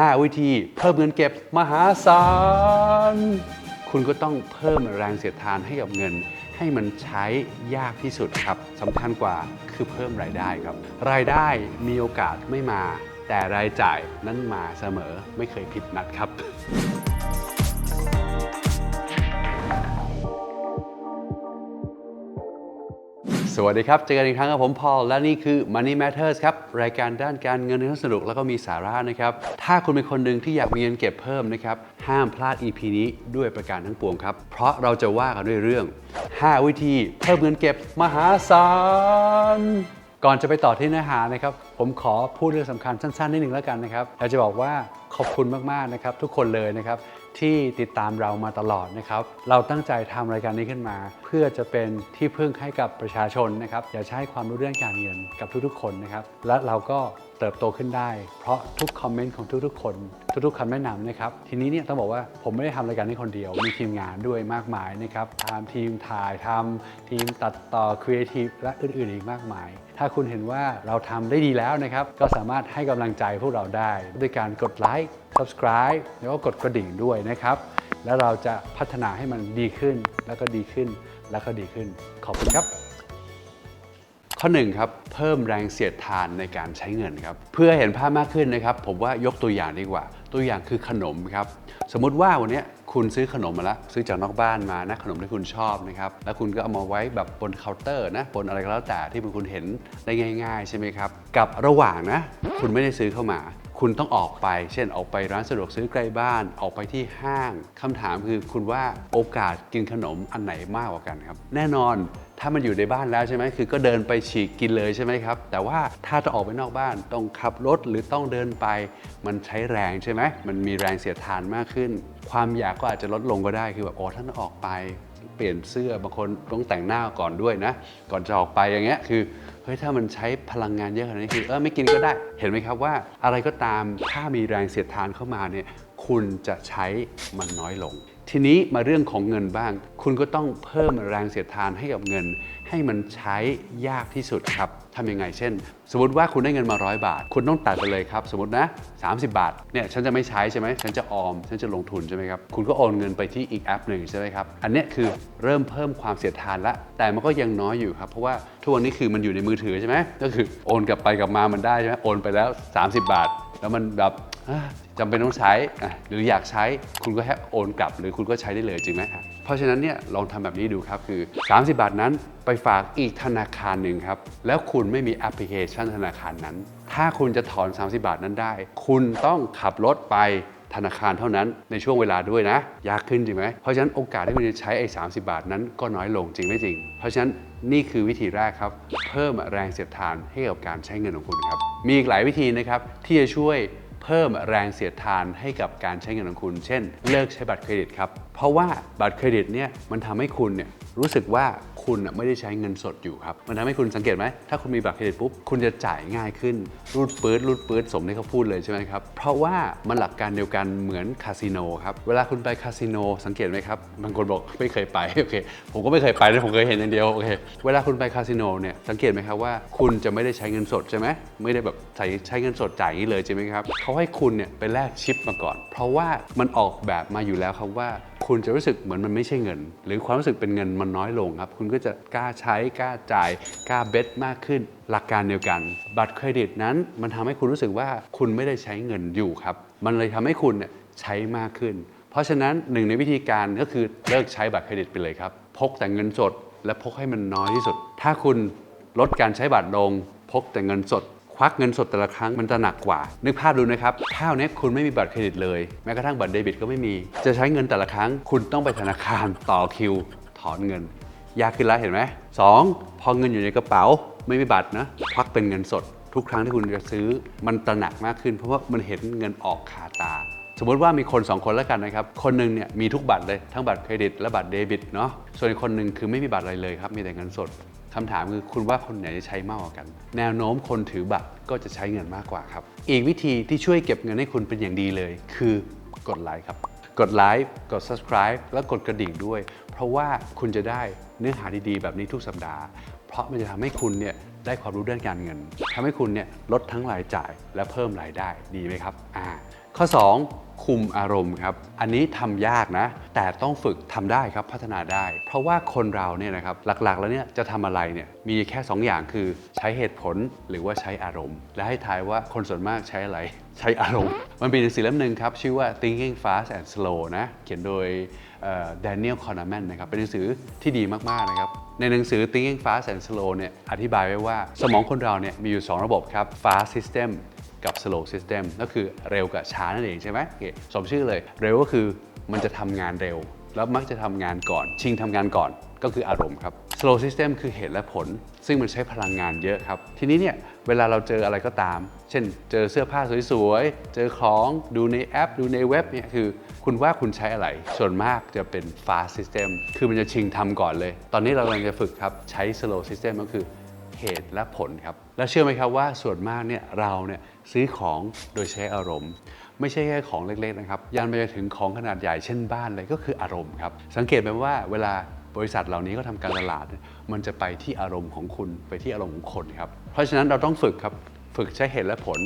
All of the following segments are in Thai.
5 วิธี เพิ่มเงินเก็บมหาศาล คุณก็ต้องเพิ่มแรงเสียดทานให้กับเงิน ให้มันใช้ยากที่สุดครับสำคัญกว่าคือเพิ่มรายได้ครับ รายได้มีโอกาสไม่มา แต่รายจ่ายนั้นมาเสมอไม่เคยผิดนัดครับ สวัสดีครับ เจอกันอีกครั้งกับผมพอลและนี่คือ Money Matters ครับ รายการด้านการเงินที่สนุกแล้วก็มีสาระนะครับ ถ้าคุณเป็นคนหนึ่งที่อยากมีเงินเก็บเพิ่มนะครับ ห้ามพลาด EP นี้ด้วยประการทั้งปวงครับ เพราะเราจะว่ากันด้วยเรื่อง 5 วิธีเพิ่มเงินเก็บมหาศาลก่อนจะไปต่อที่เนื้อหานะครับ ผมขอพูดเรื่องสำคัญสั้นๆนิดหนึ่งแล้วกันนะครับอยากจะบอกว่าขอบคุณมากๆนะครับทุกคนเลยนะครับ ที่ติดตามเรามาตลอดนะครับ เราตั้งใจทำรายการนี้ขึ้นมา เพื่อจะเป็นที่พึ่งให้กับประชาชนนะครับอยากให้ความรู้เรื่องการเงินกับทุกๆ คนนะครับ และเราก็เติบโตขึ้นได้ เพราะทุกคอมเมนต์ของทุกๆ คน ทุกๆคำแนะนำนะครับ ทีนี้เนี่ยต้องบอกว่าผมไม่ได้ทำรายการนี้คนเดียว มีทีมงานด้วยมากมายนะครับทำทีมถ่ายทำทีมตัดต่อครีเอทีฟและอื่นๆอีกมากมาย ถ้าคุณเห็นว่าเราทำได้ดีแล้วนะครับ ก็สามารถให้กำลังใจพวกเราได้ ด้วยการกดไลค์ subscribe แล้วก็กดกระดิ่งด้วยนะครับ แล้วเราจะพัฒนาให้มันดีขึ้นแล้วก็ดีขึ้นแล้วก็ดีขึ้น ขอบคุณครับ ข้อหนึ่งครับ เพิ่มแรงเสียดทานในการใช้เงินครับ เพื่อเห็นภาพมากขึ้นนะครับ ผมว่ายกตัวอย่างดีกว่า ตัวอย่างคือขนมครับ สมมุติว่าวันนี้คุณซื้อขนมมาแล้วซื้อจากนอกบ้านมานะขนมที่คุณชอบนะครับ แล้วคุณก็เอามาไว้แบบบนเคาน์เตอร์นะบนอะไรก็แล้วแต่ที่คุณเห็นได้ง่าย ๆ ใช่ไหมครับ กับระหว่างนะ คุณไม่ได้ซื้อเข้ามา คุณต้องออกไป เช่นออกไปร้านสะดวกซื้อใกล้บ้าน ออกไปที่ห้างคำถามคือคุณว่าโอกาสกินขนมอันไหนมากกว่ากันครับ แน่นอนถ้ามันอยู่ในบ้านแล้วใช่ไหมคือก็เดินไปฉีกกินเลยใช่ไหมครับ แต่ว่าถ้าจะออกไปนอกบ้านต้องขับรถหรือต้องเดินไป มันใช้แรงใช่ไหมมันมีแรงเสียดทานมากขึ้น ความอยากก็อาจจะลดลงก็ได้คือแบบโอ้ท่านออกไป ปลี่ยนเสื้อบางคนต้องแต่งหน้าก่อนด้วยนะ ก่อนจะออกไปอย่างเงี้ยคือเฮ้ยถ้ามันใช้พลังงานเยอะขนาดนี้คือเออไม่กินก็ได้ เห็นไหมครับว่าอะไรก็ตามถ้ามีแรงเสียดทานเข้ามาเนี่ย คุณจะใช้มันน้อยลง ทีนี้มาเรื่องของเงินบ้าง คุณก็ต้องเพิ่มแรงเสียดทานให้กับเงิน ให้มันใช้ยากที่สุดครับทำยังไงเช่น สมมติว่าคุณได้เงินมาร้อยบาท คุณต้องตัดไปเลยครับ สมมตินะ 30 บาทเนี่ยฉันจะไม่ใช้ใช่ไหมฉันจะออม ฉันจะลงทุนใช่ไหมครับ คุณก็โอนเงินไปที่อีกแอปหนึ่งใช่ไหมครับ อันนี้คือเริ่มเพิ่มความเสียดทานละ แต่มันก็ยังน้อยอยู่ครับ เพราะว่าทุกวันนี้คือมันอยู่ในมือถือใช่ไหมก็คือโอนกลับไปกลับมามันได้ใช่ไหมโอนไปแล้ว 30 บาท แล้วมันแบบ จำเป็นต้องใช้หรืออยากใช้คุณก็แค่โอนกลับ หรือคุณก็ใช้ได้เลยจริงไหมครับเพราะฉะนั้นเนี่ยลองทำแบบนี้ดูครับคือ 30 บาทนั้นไปฝากอีกธนาคารหนึ่งครับ แล้วคุณไม่มีแอปพลิเคชันธนาคารนั้น ถ้าคุณจะถอน 30 บาทนั้นได้ คุณต้องขับรถไปธนาคารเท่านั้นในช่วงเวลาด้วยนะ ยากขึ้นจริงไหมเพราะฉะนั้นโอกาสที่คุณจะใช้ไอ้30บาทนั้นก็น้อยลงจริงไม่จริง เพราะฉะนั้นนี่คือวิธีแรกครับ เพิ่มแรงเสียดทานให้กับการใช้เงินของคุณครับมีอีกหลายวิธีนะครับที่จะช่วย เพิ่มแรงเสียดทานให้กับการใช้เงินของคุณ เช่น เลิกใช้บัตรเครดิตครับ เพราะว่าบัตรเครดิตเนี่ยมันทำให้คุณเนี่ย รู้สึกว่าคุณไม่ได้ใช้เงินสดอยู่ครับ มันทำให้คุณสังเกตไหม ถ้าคุณมีบัตรเครดิตปุ๊บ คุณจะจ่ายง่ายขึ้น รูดปื๊ดรูดปื๊ดสมที่เขาพูดเลยใช่ไหมครับ เพราะว่ามันหลักการเดียวกันเหมือนคาสิโนครับ เวลาคุณไปคาสิโนสังเกตไหมครับ บางคนบอกไม่เคยไป โอเค ผมก็ไม่เคยไปนะผมเคยเห็นอย่างเดียว โอเค เวลาคุณไปคาสิโนเนี่ย สังเกตไหมครับว่าคุณจะไม่ได้ใช้เงินสดใช่ไหมไม่ได้แบบใช้ใช้เงินสดจ่ายนี้เลยใช่ไหมครับเขาให้คุณเนี่ยไปแลกชิปมาก่อน เพราะว่ามันออกแบบมาอยู่แล้วครับว่า คุณจะรู้สึกเหมือนมันไม่ใช่เงิน หรือความรู้สึกเป็นเงินมันน้อยลงครับ คุณก็จะกล้าใช้กล้าจ่ายกล้าเบสมากขึ้น หลักการเดียวกัน บัตรเครดิตนั้นมันทำให้คุณรู้สึกว่าคุณไม่ได้ใช้เงินอยู่ครับ มันเลยทำให้คุณเนี่ยใช้มากขึ้น เพราะฉะนั้นหนึ่งในวิธีการก็คือเลิกใช้บัตรเครดิตไปเลยครับ พกแต่เงินสด และพกให้มันน้อยที่สุด ถ้าคุณลดการใช้บัตรลงพกแต่เงินสด ควักเงินสดแต่ละครั้งมันจะหนักกว่า นึกภาพดูนะครับถ้าวันนี้คุณไม่มีบัตรเครดิตเลย แม้กระทั่งบัตรเดบิตก็ไม่มี จะใช้เงินแต่ละครั้ง คุณต้องไปธนาคารต่อคิว ถอนเงิน ยากขึ้นแล้วเห็นไหมสองพอเงินอยู่ในกระเป๋า ไม่มีบัตรนะควักเป็นเงินสด ทุกครั้งที่คุณจะซื้อ มันตระหนักมากขึ้น เพราะว่ามันเห็นเงินออกคาตาสมมติว่ามีคน 2 คนแล้วกันนะครับ คนหนึ่งเนี่ยมีทุกบัตรเลย ทั้งบัตรเครดิตและบัตรเดบิตเนาะ ส่วนอีกคนหนึ่งคือไม่มีบัตรอะไรเลยครับ มีแต่เงินสด คำถามคือคุณว่าคนไหนจะใช้มากกว่ากัน แนวโน้มคนถือบัตรก็จะใช้เงินมากกว่าครับ อีกวิธีที่ช่วยเก็บเงินให้คุณเป็นอย่างดีเลย คือกดไลค์ครับ กดไลค์กด subscribe แล้วกดกระดิ่งด้วย เพราะว่าคุณจะได้เนื้อหาดีๆ แบบนี้ทุกสัปดาห์ เพราะมันจะทำให้คุณเนี่ยได้ความรู้เรื่องการเงินทำให้คุณเนี่ยลดทั้งรายจ่ายและเพิ่มรายได้ดีไหมครับอ่า ข้อ 2 คุมอารมณ์ครับ อันนี้ทำยากนะ แต่ต้องฝึกทำได้ครับพัฒนาได้ เพราะว่าคนเราเนี่ยนะครับหลักๆ แล้วเนี่ยจะทำอะไรเนี่ยมีแค่ 2 อย่างคือใช้เหตุผลหรือว่าใช้อารมณ์ และให้ทายว่าคนส่วนมากใช้อะไร ใช้อารมณ์ มันเป็นหนังสือเล่มหนึ่งครับชื่อว่า Thinking Fast and Slow นะเขียนโดยแดเนียลคอนแมนนะครับเป็นหนังสือที่ดีมากๆนะครับในหนังสือ Thinking Fast and Slow เนี่ยอธิบายไว้ว่าสมองคนเราเนี่ยมีอยู่ 2 ระบบครับ Fast System กับ slow system ก็คือเร็วกับช้านั่นเองใช่ไหมสมชื่อเลย เร็วก็คือมันจะทำงานเร็ว แล้วมักจะทำงานก่อน ชิงทำงานก่อนก็คืออารมณ์ครับ slow system คือเหตุและผล ซึ่งมันใช้พลังงานเยอะครับ ทีนี้เนี่ยเวลาเราเจออะไรก็ตาม เช่น เจอเสื้อผ้าสวยๆ เจอของดูในแอป ดูในเว็บเนี่ยคือ คุณว่าคุณใช้อะไร ส่วนมากจะเป็น fast system คือมันจะชิงทำก่อนเลย ตอนนี้เรากำลังจะฝึกครับ ใช้ slow system ก็คือ เหตุและผลครับ แล้วเชื่อไหมครับว่าส่วนมากเนี่ยเราเนี่ยซื้อของโดยใช้อารมณ์ ไม่ใช่แค่ของเล็กๆนะครับยันไปจนถึงของขนาดใหญ่เช่นบ้านเลยก็คืออารมณ์ครับสังเกตไหมว่าเวลาบริษัทเหล่านี้ก็ทำการตลาด มันจะไปที่อารมณ์ของคุณไปที่อารมณ์ของคนครับเพราะฉะนั้นเราต้องฝึกครับฝึกใช้เหตุและผล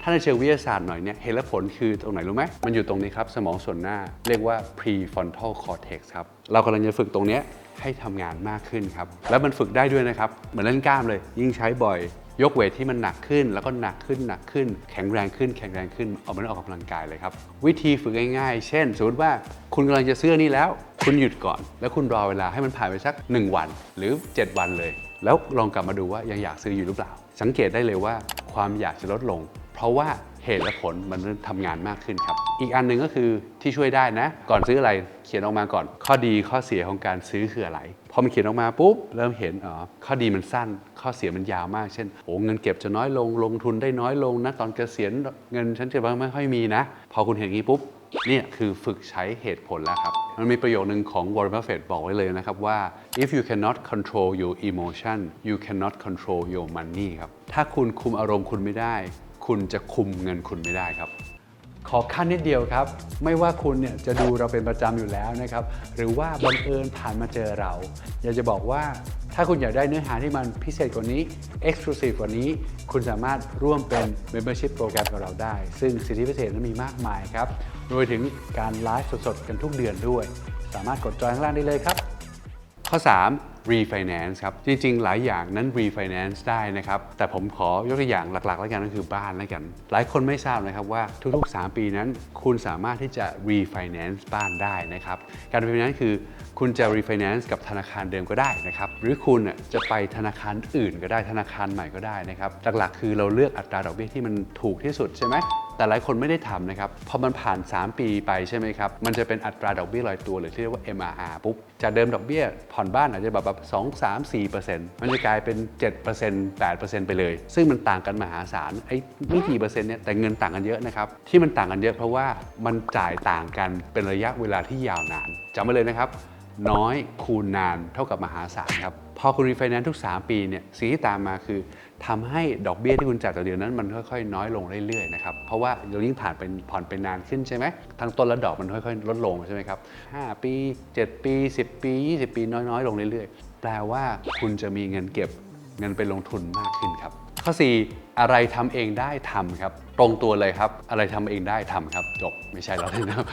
ถ้าในเชิงวิทยาศาสตร์หน่อยเนี่ยเหตุและผลคือตรงไหนรู้ไหมมันอยู่ตรงนี้ครับสมองส่วนหน้า เรียกว่า prefrontal cortex ครับเรากำลังจะฝึกตรงนี้ ให้ทำงานมากขึ้นครับ แล้วมันฝึกได้ด้วยนะครับ เหมือนเล่นกล้ามเลย ยิ่งใช้บ่อย ยกเวทที่มันหนักขึ้น แล้วก็หนักขึ้นหนักขึ้น แข็งแรงขึ้น แข็งแรงขึ้น เอามันออกกำลังกายเลยครับ วิธีฝึกง่ายๆ เช่น สมมติว่าคุณกำลังจะซื้อนนี้แล้ว คุณหยุดก่อน แล้วคุณรอเวลาให้มันผ่านไปสัก 1 วัน หรือ 7 วันเลย แล้วลองกลับมาดูว่ายังอยากซื้ออยู่หรือเปล่า สังเกตได้เลยว่าความอยากจะลดลง เพราะว่า เหตุและผลมันเริ่มทำงานมากขึ้นครับ อีกอันหนึ่งก็คือที่ช่วยได้นะ ก่อนซื้ออะไรเขียนออกมาก่อน ข้อดีข้อเสียของการซื้อคืออะไรพอมันเขียนออกมาปุ๊บเริ่มเห็นอ๋อข้อดีมันสั้น ข้อเสียมันยาวมาก เช่นโอ้เงินเก็บจะน้อยลงลงทุนได้น้อยลงนะตอนเกษียณเงินฉันจะไม่ค่อยมีนะ พอคุณเห็นอย่างนี้ปุ๊บเนี่ยคือฝึกใช้เหตุผลแล้วครับ มันมีประโยคนึงของ Warren Buffett บอกไว้เลยนะครับว่า if you cannot control your emotion you cannot control your money ครับ ถ้าคุณคุมอารมณ์คุณไม่ได้ คุณจะคุมเงินคุณไม่ได้ครับ ขอขั้นนิดเดียวครับ ไม่ว่าคุณเนี่ยจะดูเราเป็นประจำอยู่แล้วนะครับ หรือว่าบังเอิญผ่านมาเจอเรา อยากจะบอกว่าถ้าคุณอยากได้เนื้อหาที่มันพิเศษกว่านี้ Exclusive กว่านี้ คุณสามารถร่วมเป็น Membership โปรแกรมกับเราได้ ซึ่งสิทธิพิเศษนั้นมีมากมายครับรวมถึงการไลฟ์สดๆ กันทุกเดือนด้วย สามารถกดจอยข้างล่างได้เลยครับ ข้อ 3 refinance ครับ จริงๆ หลายอย่างนั้น refinance ได้นะครับ แต่ผมขอยกตัวอย่างหลักๆ แล้วกันก็คือบ้านแล้วกัน หลายคนไม่ทราบนะครับว่าทุกๆ 3 ปีนั้น คุณสามารถที่จะ refinance บ้านได้นะครับ การ refinance คือคุณจะ refinance กับธนาคารเดิมก็ได้นะครับ หรือคุณจะไปธนาคารอื่นก็ได้ธนาคารใหม่ก็ได้นะครับ หลักๆ คือเราเลือกอัตราดอกเบี้ยที่มันถูกที่สุดใช่ไหมแต่หลายคนไม่ได้ทำนะครับ พอมันผ่าน 3 ปีไปใช่ไหมครับ มันจะเป็นอัตราดอกเบี้ยลอยตัวหรือที่เรียกว่า MRR ปุ๊บ จากเดิมดอกเบี้ยผ่อนบ้านอาจจะแบบแบบ2 3 4มันจะกลายเป็น 7 8ไปเลย ซึ่งมันต่างกันมหาศาลไอ้ไม่กี่เปอร์เซ็นต์เนี่ยแต่เงินต่างกันเยอะนะครับ ที่มันต่างกันเยอะเพราะว่ามันจ่ายต่างกันเป็นระยะเวลาที่ยาวนานจำไว้เลยนะครับ น้อยคูณนานเท่ากับมหาศาลครับ พอคุณรีไฟแนนซ์ทุก 3 ปีเนี่ยสิ่งที่ตามมาคือทำให้ดอกเบี้ยที่คุณจ่ายต่อเดือนนั้นมันค่อยๆ น้อยลงเรื่อยๆนะครับเพราะว่าเรายิ่งผ่านเป็นผ่อนไปนานขึ้นใช่ไหมทั้งต้นและดอกมันค่อยๆ ลดลงใช่ไหมครับ 5 ปี 7 ปี 10 ปี 20 ปี น้อยๆ ลงเรื่อยๆ แปลว่าคุณจะมีเงินเก็บเงินไปลงทุนมากขึ้นครับ ข้อ 4 อะไรทำเองได้ทำครับ ตรงตัวเลยครับ อะไรทำเองได้ทำครับ จบไม่ใช่เราเลยนะครับ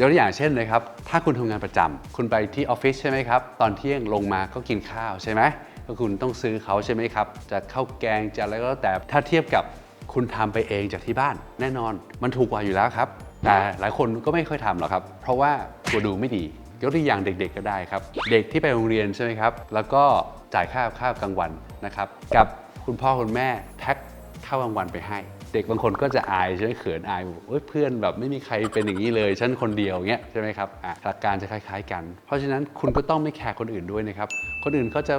ยกตัวอย่างเช่นนะครับ ถ้าคุณทำงานประจำคุณไปที่ออฟฟิศใช่ไหมครับ ตอนเที่ยงลงมาก็กินข้าวใช่ไหมก็คุณต้องซื้อเขาใช่ไหมครับ จะข้าวแกงจะอะไรก็แล้วแต่ถ้าเทียบกับคุณทำไปเองจากที่บ้าน แน่นอนมันถูกกว่าอยู่แล้วครับ แต่หลายคนก็ไม่ค่อยทำหรอกครับ เพราะว่ากลัวดูไม่ดียกตัวอย่างเด็กๆก็ได้ครับ เด็กที่ไปโรงเรียนใช่ไหมครับ แล้วก็จ่ายค่าข้าวกลางวันนะครับ กับ คุณพ่อคุณแม่แท็กข้าวกลางวันไปให้ เด็กบางคนก็จะอายใช่ไหมเขินอายเอ้ยเพื่อนแบบไม่มีใครเป็นอย่างนี้เลยฉันคนเดียวเงี้ยใช่ไหมครับหลักการจะคล้าย ๆ กัน เพราะฉะนั้นคุณก็ต้องไม่แคร์คนอื่นด้วยนะครับคนอื่นเขาจะ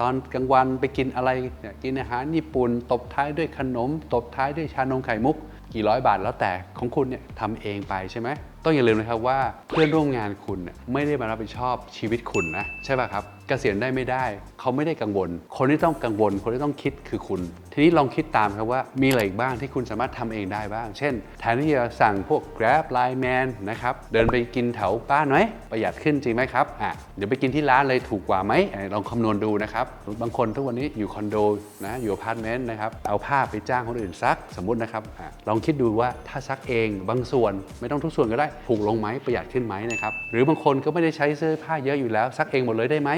ตอนกลางวันไปกินอะไรเนี่ยกินอาหารญี่ปุ่น ตบท้ายด้วยขนม ตบท้ายด้วยชานมไข่มุก กี่ร้อยบาทแล้วแต่ของคุณเนี่ยทำเองไปใช่ไหม ต้องอย่าลืมนะครับว่าเพื่อนร่วมงานคุณเนี่ยไม่ได้มารับผิดชอบชีวิตคุณนะใช่ป่ะครับเกษียณได้ไม่ได้ เขาไม่ได้กังวล คนที่ต้องกังวล คนที่ต้องคิดคือคุณ ทีนี้ลองคิดตามครับว่ามีอะไรอีกบ้างที่คุณสามารถทำเองได้บ้าง เช่นแทนที่จะสั่งพวก Grab Line Man นะครับเดินไปกินแถวบ้านไหมประหยัดขึ้นจริงไหมครับอะเดี๋ยวไปกินที่ร้านเลยถูกกว่าไหมลองคำนวณดูนะครับบางคนทุกวันนี้อยู่คอนโดนะอยู่อพาร์ตเมนต์นะครับเอาผ้าไปจ้างคนอื่นซักสมมุตินะครับอะลองคิดดูว่าถ้าซักเองบางส่วนไม่ต้องทุกส่วนก็ได้ถูกลงไหมประหยัดขึ้นไหมนะครับหรือบางคนก็ไม่ได้ใช้เสื้อผ้าเยอะอยู่แล้วซักเองหมดเลยได้ไหม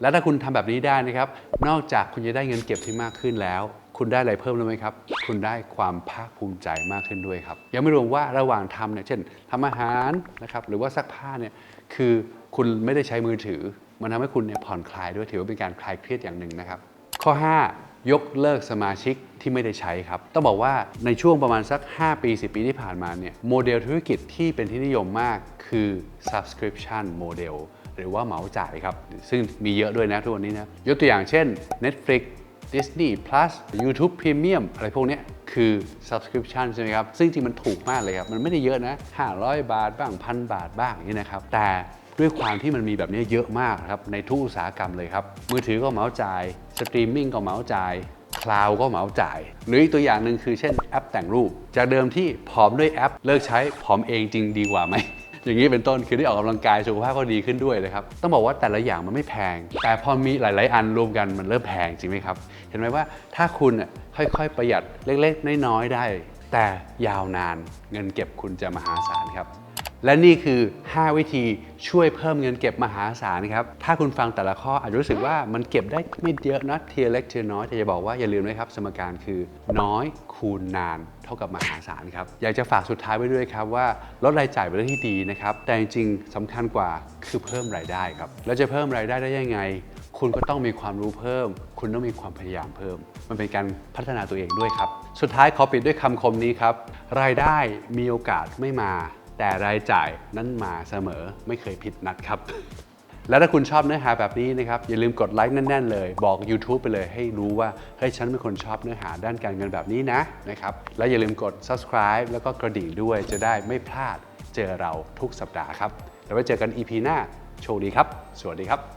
แล้วถ้าคุณทำแบบนี้ได้นะครับ นอกจากคุณจะได้เงินเก็บที่มากขึ้นแล้ว คุณได้อะไรเพิ่มรู้ไหมครับ คุณได้ความภาคภูมิใจมากขึ้นด้วยครับ ยังไม่รวมว่าระหว่างทำเนี่ย เช่นทำอาหารนะครับ หรือว่าซักผ้าเนี่ย คือคุณไม่ได้ใช้มือถือ มันทำให้คุณเนี่ยผ่อนคลายด้วย ถือว่าเป็นการคลายเครียดอย่างหนึ่งนะครับ ข้อ 5 ยกเลิกสมาชิกที่ไม่ได้ใช้ครับ ต้องบอกว่าในช่วงประมาณสัก 5 ปี 10 ปีที่ผ่านมาเนี่ยโมเดลธุรกิจที่เป็นที่นิยมมากคือ subscription model หรือว่าเหมาจ่ายครับ ซึ่งมีเยอะด้วยนะทุกวันนี้นะ ยกตัวอย่างเช่น Netflix Disney Plus YouTube Premium อะไรพวกนี้คือ subscription ใช่ไหมครับ ซึ่งจริงมันถูกมากเลยครับ มันไม่ได้เยอะนะ 500 บาทบ้างพันบาทบ้างอย่างนี้นะครับ แต่ ด้วยความที่มันมีแบบนี้เยอะมากครับในทุกอุตสาหกรรมเลยครับ มือถือก็เหมาจ่ายสตรีมมิ่งก็เหมาจ่ายคลาวก็เหมาจ่าย หรืออีกตัวอย่างหนึ่งคือเช่นแอปแต่งรูป จากเดิมที่ผอมด้วยแอป เลิกใช้ผอมเองจริงดีกว่าไหม อย่างนี้เป็นต้นคือได้ออกกำลังกายสุขภาพก็ดีขึ้นด้วยเลยครับ ต้องบอกว่าแต่ละอย่างมันไม่แพง แต่พอมีหลาย ๆ อันรวมกันมันเริ่มแพงจริงไหมครับ เห็นไหมว่าถ้าคุณน่ะค่อย ๆ ประหยัดเล็ก ๆ น้อย ๆ ได้ แต่ยาวนานเงินเก็บคุณจะมหาศาลครับ และนี่คือ 5 วิธีช่วยเพิ่มเงินเก็บมหาศาลครับ ถ้าคุณฟังแต่ละข้ออาจจะรู้สึกว่ามันเก็บได้ไม่เยอะนะเทียเล็กเทียน้อยแต่จะบอกว่าอย่าลืมนะครับ สมการคือน้อยคูณนานเท่ากับมหาศาลครับ อยากจะฝากสุดท้ายไว้ด้วยครับว่าลดรายจ่ายเป็นเรื่องที่ดีนะครับ แต่จริงๆสำคัญกว่าคือเพิ่มรายได้ครับ แล้วจะเพิ่มรายได้ได้ยังไง คุณก็ต้องมีความรู้เพิ่ม คุณต้องมีความพยายามเพิ่ม มันเป็นการพัฒนาตัวเองด้วยครับ สุดท้ายขอปิดด้วยคำคมนี้ครับ รายได้มีโอกาสไม่มา แต่รายจ่ายนั้นมาเสมอไม่เคยผิดนัดครับ และถ้าคุณชอบเนื้อหาแบบนี้นะครับ อย่าลืมกดไลค์แน่น ๆ เลย บอก YouTube ไปเลยให้รู้ว่าเฮ้ยฉันเป็นคนชอบเนื้อหาด้านการเงินแบบนี้นะนะครับและอย่าลืมกด subscribe แล้วก็กระดิ่งด้วยจะได้ไม่พลาดเจอเราทุกสัปดาห์ครับแล้วไว้เจอกัน EP หน้าโชคดีครับ สวัสดีครับ